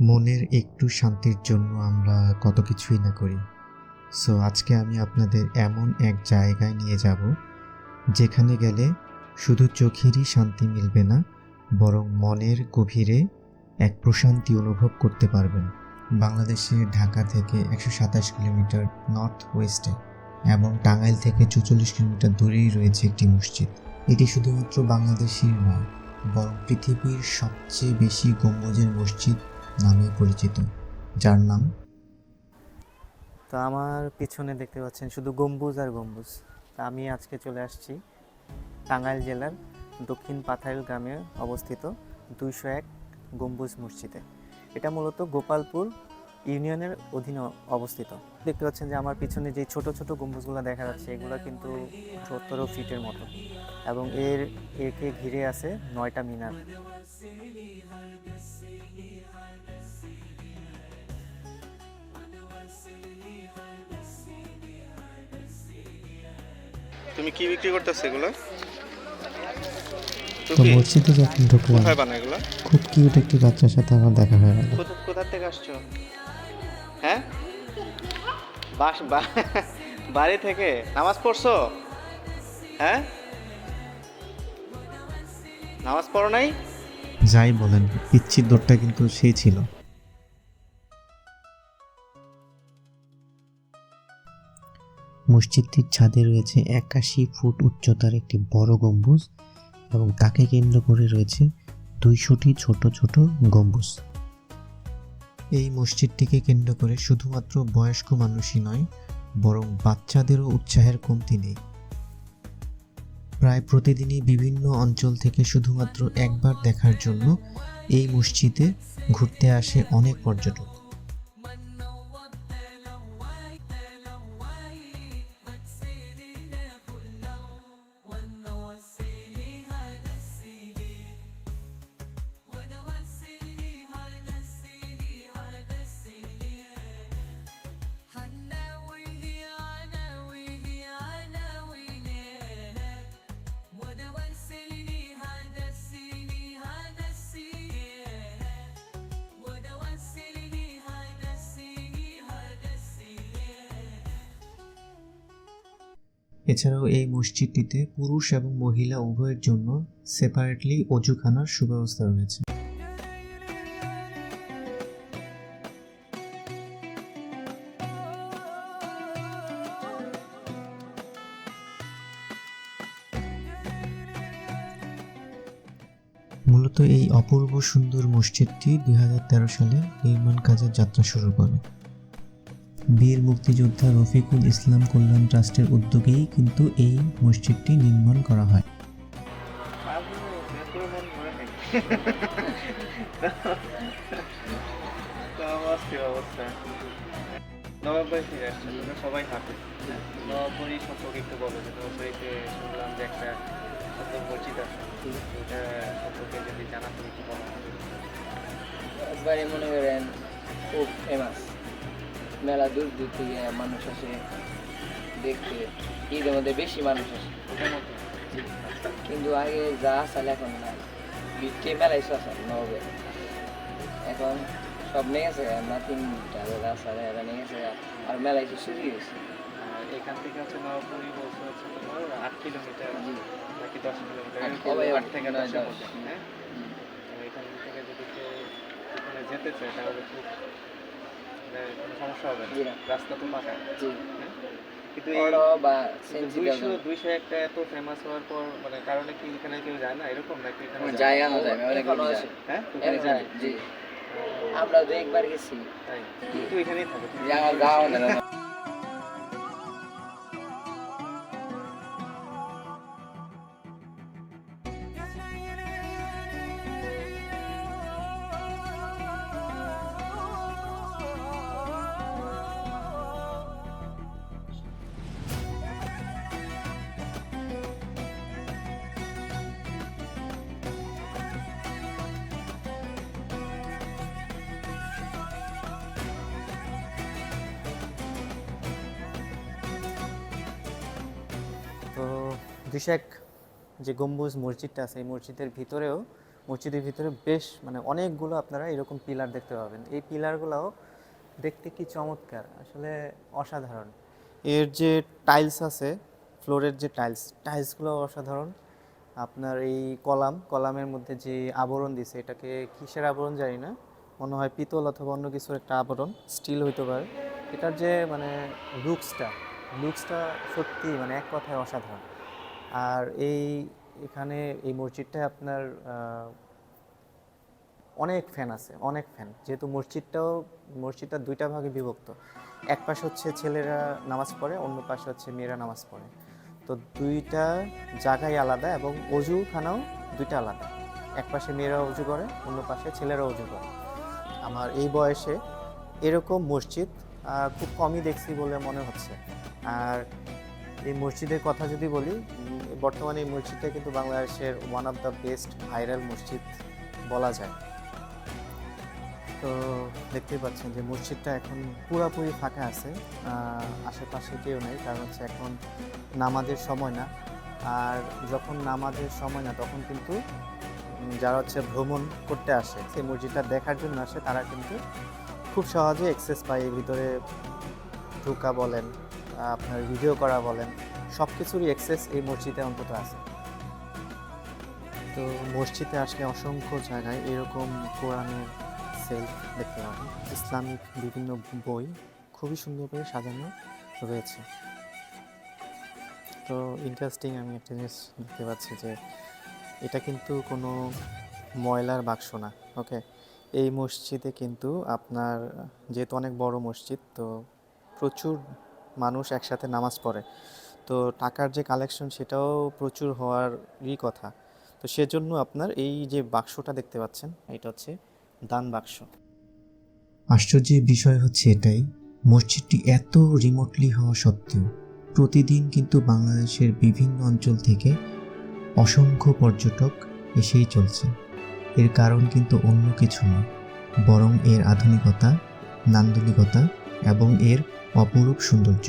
মনের একটু শান্তির জন্য আমরা কত কিছুই না করি। সো আজকে আমি আপনাদের এমন এক জায়গায় নিয়ে যাব, যেখানে গেলে শুধু চোখেরই শান্তি মিলবে না, বরং মনের গভীরে এক প্রশান্তি অনুভব করতে পারবেন। বাংলাদেশের ঢাকা থেকে একশো সাতাশ কিলোমিটার নর্থ ওয়েস্টে এবং টাঙ্গাইল থেকে চৌচল্লিশ কিলোমিটার দূরেই রয়েছে একটি মসজিদ। এটি শুধুমাত্র বাংলাদেশের নয়, বরং পৃথিবীর সবচেয়ে বেশি গম্বুজের মসজিদ নামে পরিচিত, যার নাম তো আমার পিছনে দেখতে পাচ্ছেন শুধু গম্বুজ আর গম্বুজ। তা আমি আজকে চলে আসছি টাঙ্গাইল জেলার দক্ষিণ পাথাইল গ্রামে অবস্থিত দুইশো এক গম্বুজ মসজিদে। এটা মূলত গোপালপুর ইউনিয়নের অধীনে অবস্থিত। দেখতে পাচ্ছেন যে আমার পিছনে যে ছোট ছোট গম্বুজগুলো দেখা যাচ্ছে, এগুলো কিন্তু সত্তর ফিটের মতো এবং এর একে ঘিরে আছে নয়টা মিনার। তুমি কি বিক্রি করতেছো এগুলো? তো মসজিদে যখন ঢুকলাম কোথায় বানায় এগুলো? খুব কিউট একটি বাচ্চার সাথে আমার দেখা হয়ে গেল। কোথা কোথা থেকে আসছো? হ্যাঁ? বাস বা- বাড়ি থেকে? নামাজ পড়ছো? হ্যাঁ? নামাজ পড়ো নাই? যাই বলেন পিচ্ছির দৌড়টা কিন্তু সেই ছিল। মসজিদটির ছাদে রয়েছে একাশি ফুট উচ্চতার একটি বড় গম্বুজ এবং তাকে কেন্দ্র করে রয়েছে দুইশোটি ছোট ছোট গম্বুজ। এই মসজিদটিকে কেন্দ্র করে শুধুমাত্র বয়স্ক মানুষই নয়, বরং বাচ্চাদেরও উৎসাহের কমতি নেই। প্রায় প্রতিদিনই বিভিন্ন অঞ্চল থেকে শুধুমাত্র একবার দেখার জন্য এই মসজিদে ঘুরতে আসে অনেক পর্যটক। এছাড়াও এই মসজিদটিতে পুরুষ এবং মহিলা উভয়ের জন্য সেপারেটলি অজুখানার সুব্যবস্থা রয়েছে। মূলত এই অপূর্ব সুন্দর মসজিদটি দুই হাজার তেরো সালে নির্মাণ কাজের যাত্রা শুরু করে। বীর মুক্তিযোদ্ধা রফিকুল ইসলাম কল্যাণ ট্রাস্টের উদ্যোগেই কিন্তু এই মসজিদটি নির্মাণ করা হয়। সবাই সম্পর্কে একটু শুনলাম একটা মসজিদ জানা বলো একবারে মনে করেন খুব ফেমাস মেলা দূর দূর থেকে মানুষ আসে দেখতে। ঈদের মধ্যে বেশি মানুষ আসে। কিন্তু আগে যা আসলে এখন নাই। বিটকে মেলাই আসে নবে এখন সব নিয়ে গেছে না তিনটা রাস্তা এরা নিয়ে গেছে আর মেলা এসে শুরু গেছে। এখান থেকে হচ্ছে নবাবপুরি বলছে হচ্ছে তোমার আট কিলোমিটার নাকি দশ কিলোমিটার আট থেকে দশ। হ্যাঁ? এখান থেকে যদি কেউ যেতে চায় তাহলে খুব মানে কোনো সমস্যা হবে না। রাস্তা তো পাকা জি? কিন্তু বা দুইশো দুইশো একটা এত ফেমাস হওয়ার পর মানে কারণে কি এখানে কেউ যায় না? এরকম নাকি এখানে যায়? হ্যাঁ? ওখানে যায়? যায় জি। আমরা তো একবার গেছি। তাই? কিন্তু এখানেই থাকে যাওয়া না। তো দুশো যে গম্বুজ মসজিদটা আছে, এই মসজিদের ভিতরেও, মসজিদের ভিতরে বেশ মানে অনেকগুলো আপনারা এরকম পিলার দেখতে পাবেন। এই পিলারগুলোও দেখতে কি চমৎকার, আসলে অসাধারণ। এর যে টাইলস আছে, ফ্লোরের যে টাইলস টাইলসগুলো অসাধারণ। আপনার এই কলাম, কলামের মধ্যে যে আবরণ দিছে, এটাকে কিসের আবরণ জানি না, মনে হয় পিতল অথবা অন্য কিছুর একটা আবরণ, স্টিল হইতে পারে। এটার যে মানে লুকসটা লুকসটা সত্যি মানে এক কথায় অসাধারণ। আর এই, এখানে এই মসজিদটায় আপনার অনেক ফ্যান আছে, অনেক ফ্যান যেহেতু মসজিদটাও, মসজিদটা দুইটা ভাগে বিভক্ত। এক পাশে হচ্ছে ছেলেরা নামাজ পড়ে, অন্য পাশে হচ্ছে মেয়েরা নামাজ পড়ে। তো দুইটা জায়গায় আলাদা এবং অজুখানাও দুইটা আলাদা। এক পাশে মেয়েরা অজু করে, অন্য পাশে ছেলেরা অজু করে। আমার এই বয়সে এরকম মসজিদ খুব কমই দেখছি বলে মনে হচ্ছে। আর এই মসজিদের কথা যদি বলি বর্তমানে এই মসজিদটা কিন্তু বাংলাদেশের one of the best viral মসজিদ বলা যায়। তো দেখতেই পাচ্ছেন যে মসজিদটা এখন পুরাপুরি ফাঁকা আছে। আশেপাশে কেউ নেই, কারণ হচ্ছে এখন নামাজের সময় না। আর যখন নামাজের সময় না, তখন কিন্তু যারা হচ্ছে ভ্রমণ করতে আসে, সেই মসজিদটা দেখার জন্য আসে, তারা কিন্তু খুব সহজে অ্যাক্সেস পায় এর ভিতরে ঢোকা বলেন আপনার ভিডিও করা বলেন সব কিছুরই অ্যাক্সেস এই মসজিদে অন্তত আছে। তো মসজিদে আসলে অসংখ্য জায়গায় এরকম কোরআনের সেলফ দেখতে পাবেন। ইসলামিক বিভিন্ন বই খুবই সুন্দর করে সাজানো রয়েছে। তো ইন্টারেস্টিং আমি একটা জিনিস দেখতে পাচ্ছি যে, এটা কিন্তু কোনো ময়লার বাক্স না ওকে এই মসজিদে কিন্তু আপনার, যেহেতু অনেক বড় মসজিদ, তো প্রচুর মানুষ একসাথে নামাজ পড়ে। তো টাকার যে কালেকশন সেটাও প্রচুর হওয়ারই কথা। তো সেজন্য আপনার এই যে বাক্সটা দেখতে পাচ্ছেন, এটা হচ্ছে দান বাক্স। আশ্চর্যের বিষয় হচ্ছে এটাই, মসজিদটি এত রিমোটলি হওয়া সত্ত্বেও প্রতিদিন কিন্তু বাংলাদেশের বিভিন্ন অঞ্চল থেকে অসংখ্য পর্যটক এসেই চলছে। এর কারণ কিন্তু অন্য কিছু নয় বরং এর আধুনিকতা নান্দনিকতা এবং এর অপরূপ সৌন্দর্য।